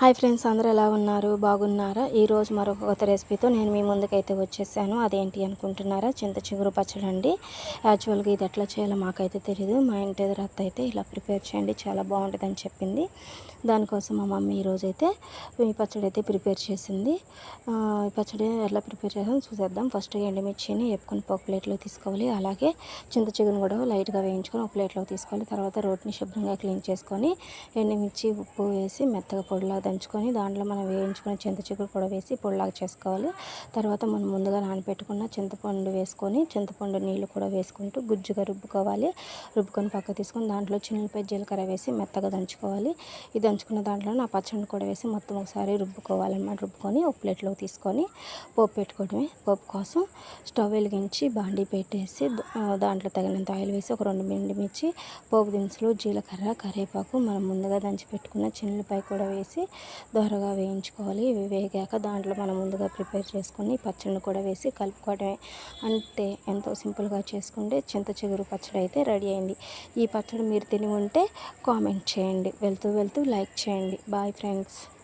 Hi friends అందరూ ఎలా ఉన్నారు? బాగున్నారా? ఈరోజు మరొక కొత్త రెసిపీతో నేను మీ ముందుకైతే వచ్చేసాను. అదేంటి అనుకుంటున్నారా? చింత చిగురు పచ్చడి అండి. యాక్చువల్గా ఇది ఎట్లా చేయాలో మాకైతే తెలియదు మా ఇంటి ఎదురత్త అయితే ఇలా ప్రిపేర్ చేయండి చాలా బాగుంటుందని చెప్పింది. దానికోసం మా మమ్మీ ఈరోజైతే అయితే ఈ పచ్చడి అయితే ప్రిపేర్ చేసింది. ఈ పచ్చడి ఎలా ప్రిపేర్ చేసాం చూసేద్దాం. ఫస్ట్ ఎండుమిర్చిని వేపుకొని ఒక ప్లేట్లో తీసుకోవాలి. అలాగే చింత చిగురుని కూడా లైట్గా వేయించుకొని ఒక ప్లేట్లో తీసుకోవాలి. తర్వాత రోటిని శుభ్రంగా క్లీన్ చేసుకొని ఎండుమిర్చి ఉప్పు వేసి మెత్తగా పొడిలాగా దంచుకొని దాంట్లో మనం వేయించుకున్న చింత చిగురు కూడా వేసి పొడిలాగా చేసుకోవాలి. తర్వాత మనం ముందుగా నానబెట్టుకున్న చింతపండు వేసుకొని చింతపండు నీళ్ళు కూడా వేసుకుంటూ గుజ్జుగా రుబ్బుకోవాలి. రుబ్బుకొని పక్క తీసుకొని దాంట్లో చిన్నపై జీలకర్ర వేసి మెత్తగా దంచుకోవాలి. ఈ దంచుకున్న దాంట్లో ఆ పచ్చడి కూడా వేసి మొత్తం ఒకసారి రుబ్బుకోవాలన్నమాట. రుబ్బుకొని ఒక ప్లేట్లో తీసుకొని పోపు పెట్టుకోవడమే. పోపు కోసం స్టవ్ వెలిగించి బాండీ పెట్టేసి దాంట్లో తగినంత ఆయిల్ వేసి ఒక రెండు మిర్చి పోపు దినుసులు జీలకర్ర కరివేపాకు మనం ముందుగా దంచి పెట్టుకున్న చిన్నపై కూడా వేసి దోరగా వేయించుకోవాలి. ఇవి వేగాక దాంట్లో మనం ముందుగా ప్రిపేర్ చేసుకొని పచ్చడిని కూడా వేసి కలుపుకోవడమే. అంటే ఎంతో సింపుల్గా చేసుకుంటే చింత చిగురు పచ్చడి అయితే రెడీ అయింది. ఈ పచ్చడి మీరు తిని ఉంటే కామెంట్ చేయండి. వెళ్తూ వెళ్తూ లైక్ చేయండి. Bye friends.